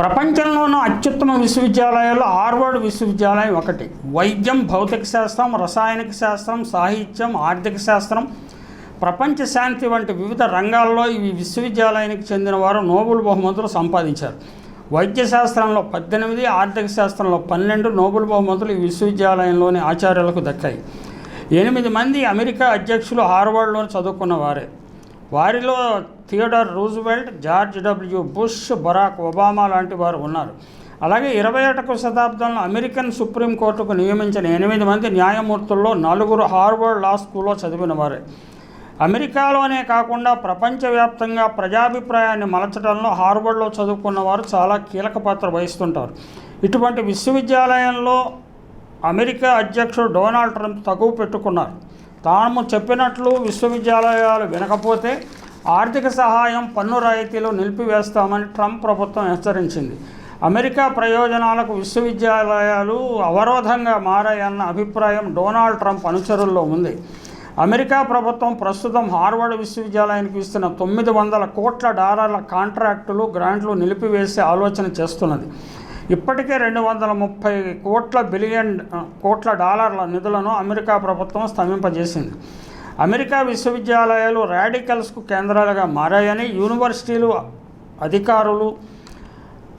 ప్రపంచంలోనూ అత్యుత్తమ విశ్వవిద్యాలయాల్లో హార్వర్డ్ విశ్వవిద్యాలయం ఒకటి. వైద్యం భౌతిక శాస్త్రం రసాయనిక శాస్త్రం సాహిత్యం ఆర్థిక శాస్త్రం. ప్రపంచ శాంతి వంటి వివిధ రంగాల్లో ఈ విశ్వవిద్యాలయానికి చెందిన వారు నోబెల్ బహుమతులు సంపాదించారు. వైద్య శాస్త్రంలో పద్దెనిమిది ఆర్థిక శాస్త్రంలో పన్నెండు నోబెల్ బహుమతులు ఈ విశ్వవిద్యాలయంలోని ఆచార్యులకు దక్కాయి. ఎనిమిది మంది అమెరికా అధ్యక్షులు హార్వర్డ్లో చదువుకున్న వారే వారిలో Theodore Roosevelt George W Bush Barack Obama లాంటి వారు ఉన్నారు. అలాగే ఇరవై ఒకటవ శతాబ్దంలో అమెరికన్ సుప్రీంకోర్టుకు నియమించిన ఎనిమిది మంది న్యాయమూర్తుల్లో నలుగురు హార్వర్డ్ లా స్కూల్లో చదివిన వారే. అమెరికాలోనే కాకుండా ప్రపంచవ్యాప్తంగా ప్రజాభిప్రాయాన్ని మలచడంలో హార్వర్డ్లో చదువుకున్న వారు చాలా కీలక పాత్ర వహిస్తుంటారు. ఇటువంటి విశ్వవిద్యాలయంలో అమెరికా అధ్యక్షుడు డొనాల్డ్ ట్రంప్ తగువ పెట్టుకున్నారు. తాము చెప్పినట్లు విశ్వవిద్యాలయాలు వినకపోతే ఆర్థిక సహాయం పన్ను రాయితీలు నిలిపివేస్తామని ట్రంప్ ప్రభుత్వం హెచ్చరించింది. అమెరికా ప్రయోజనాలకు విశ్వవిద్యాలయాలు అవరోధంగా మారాయన్న అభిప్రాయం డొనాల్డ్ ట్రంప్ అనుచరుల్లో ఉంది. అమెరికా ప్రభుత్వం ప్రస్తుతం హార్వర్డ్ విశ్వవిద్యాలయానికి ఇస్తున్న తొమ్మిది వందల కోట్ల డాలర్ల కాంట్రాక్టులు గ్రాంట్లు నిలిపివేసే ఆలోచన చేస్తున్నది. ఇప్పటికే రెండు వందల ముప్పై కోట్ల బిలియన్ కోట్ల డాలర్ల నిధులను అమెరికా ప్రభుత్వం స్తంభింపజేసింది. అమెరికా విశ్వవిద్యాలయాలు రాడికల్స్కు కేంద్రాలుగా మారాయని యూనివర్సిటీలు అధికారులు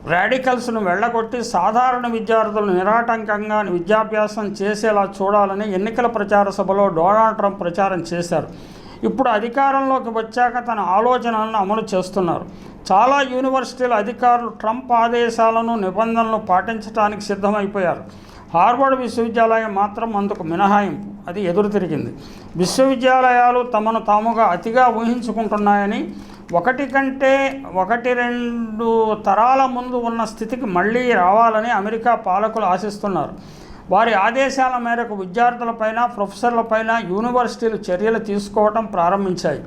రాడికల్స్ను వెళ్ళగొట్టి సాధారణ విద్యార్థులను నిరాటంకంగా విద్యాభ్యాసం చేసేలా చూడాలని ఎన్నికల ప్రచార సభలో డొనాల్డ్ ట్రంప్ ప్రచారం చేశారు. ఇప్పుడు అధికారంలోకి వచ్చాక తన ఆలోచనలను అమలు చేస్తున్నారు. చాలా యూనివర్సిటీల అధికారులు ట్రంప్ ఆదేశాలను నిబంధనలను పాటించడానికి సిద్ధమైపోయారు. హార్వర్డ్ విశ్వవిద్యాలయం మాత్రం అందుకు మినహాయింపు. అది ఎదురు తిరిగింది. విశ్వవిద్యాలయాలు తమను తాముగా అతిగా ఊహించుకుంటున్నాయని ఒకటి కంటే ఒకటి రెండు తరాల ముందు ఉన్న స్థితికి మళ్ళీ రావాలని అమెరికా పాలకులు ఆశిస్తున్నారు. వారి ఆదేశాల మేరకు విద్యార్థులపైన ప్రొఫెసర్లపైన యూనివర్సిటీలు చర్యలు తీసుకోవడం ప్రారంభించాయి.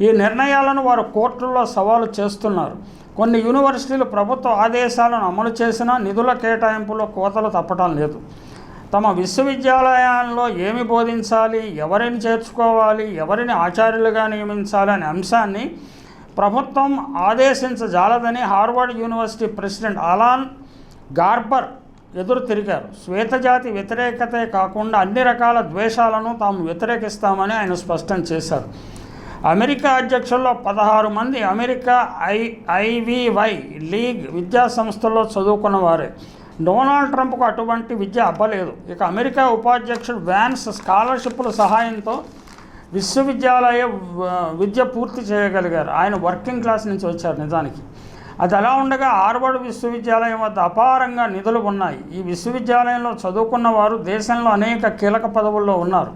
ఈ నిర్ణయాలను వారు కోర్టుల్లో సవాలు చేస్తున్నారు. కొన్ని యూనివర్సిటీలు ప్రభుత్వ ఆదేశాలను అమలు చేసినా నిధుల కేటాయింపులో కోతలు తప్పటం లేదు. తమ విశ్వవిద్యాలయాల్లో ఏమి బోధించాలి ఎవరిని చేర్చుకోవాలి ఎవరిని ఆచార్యులుగా నియమించాలి అనే అంశాన్ని ప్రభుత్వం ఆదేశించజాలదని Harvard university president Alan Garber ఎదురు తిరిగారు. శ్వేతజాతి వ్యతిరేకతే కాకుండా అన్ని రకాల ద్వేషాలను తాము వ్యతిరేకిస్తామని ఆయన స్పష్టం చేశారు. అమెరికా అధ్యక్షుల్లో పదహారు మంది అమెరికా ఐ ఐవివై లీగ్ విద్యా సంస్థల్లో చదువుకున్న వారే. డొనాల్డ్ ట్రంప్కు అటువంటి విద్య అవ్వలేదు ఇక అమెరికా ఉపాధ్యక్షుడు వ్యాన్స్ స్కాలర్షిప్ల సహాయంతో విశ్వవిద్యాలయ విద్య పూర్తి చేయగలిగారు. ఆయన వర్కింగ్ క్లాస్ నుంచి వచ్చారు నిజానికి. అది అలా ఉండగా హార్వర్డ్ విశ్వవిద్యాలయం వద్ద అపారంగా నిధులు ఉన్నాయి. ఈ విశ్వవిద్యాలయంలో చదువుకున్న వారు దేశంలో అనేక కీలక పదవుల్లో ఉన్నారు.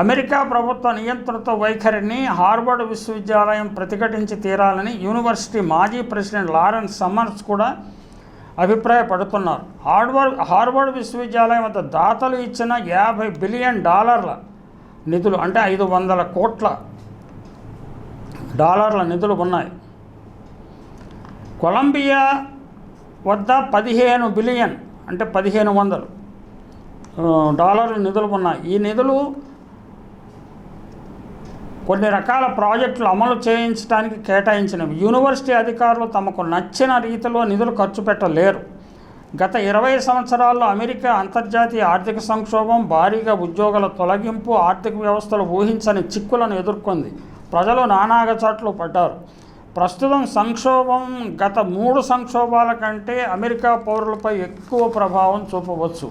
అమెరికా ప్రభుత్వ నియంత్రణతో వైఖరిని హార్వర్డ్ విశ్వవిద్యాలయం ప్రతిఘటించి తీరాలని యూనివర్సిటీ మాజీ ప్రెసిడెంట్ లారెన్స్ సమ్మర్స్ కూడా అభిప్రాయపడుతున్నారు. హార్వర్డ్ హార్వర్డ్ విశ్వవిద్యాలయం వద్ద దాతలు ఇచ్చిన యాభై బిలియన్ డాలర్ల నిధులు అంటే ఐదు వందల కోట్ల డాలర్ల నిధులు ఉన్నాయి. కొలంబియా వద్ద పదిహేను బిలియన్ అంటే పదిహేను వందలు డాలర్లు డాలర్ల నిధులు ఉన్నాయి. ఈ నిధులు కొన్ని రకాల ప్రాజెక్టులు అమలు చేయించడానికి కేటాయించినవి. యూనివర్సిటీ అధికారులు తమకు నచ్చిన రీతిలో నిధులు ఖర్చు పెట్టలేరు. గత ఇరవై సంవత్సరాల్లో అమెరికా అంతర్జాతీయ ఆర్థిక సంక్షోభం భారీగా ఉద్యోగుల తొలగింపు ఆర్థిక వ్యవస్థలు ఊహించని చిక్కులను ఎదుర్కొంది. ప్రజలు నానాగచాట్లు పడ్డారు. ప్రస్తుతం సంక్షోభం గత మూడు సంక్షోభాల కంటే అమెరికా పౌరులపై ఎక్కువ ప్రభావం చూపవచ్చు.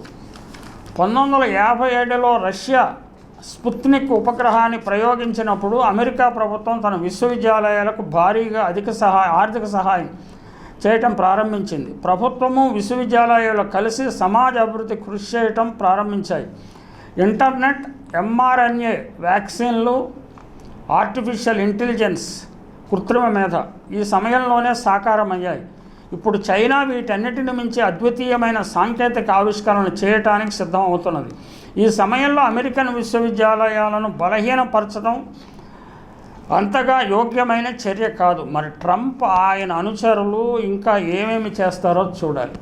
పంతొమ్మిది వందల యాభై ఏడులో రష్యా స్పుత్నిక్ ఉపగ్రహాన్ని ప్రయోగించినప్పుడు అమెరికా ప్రభుత్వం తన విశ్వవిద్యాలయాలకు భారీగా అధిక సహాయ ఆర్థిక సహాయం చేయటం ప్రారంభించింది. ప్రభుత్వము విశ్వవిద్యాలయాలు కలిసి సమాజ అభివృద్ధి కృషి చేయటం ప్రారంభించాయి. ఇంటర్నెట్ ఎంఆర్ఎన్ఏ వ్యాక్సిన్లు ఆర్టిఫిషియల్ ఇంటెలిజెన్స్ కృత్రిమ మేధ ఈ సమయంలోనే సాకారమయ్యాయి. ఇప్పుడు చైనా వీటన్నిటిని మించి అద్వితీయమైన సాంకేతిక ఆవిష్కరణలు చేయటానికి సిద్ధం అవుతున్నది ఈ సమయంలో అమెరికన్ విశ్వవిద్యాలయాలను బలహీనపరచడం అంతగా యోగ్యమైన చర్య కాదు. మరి ట్రంప్ ఆయన అనుచరులు ఇంకా ఏమేమి చేస్తారో చూడాలి.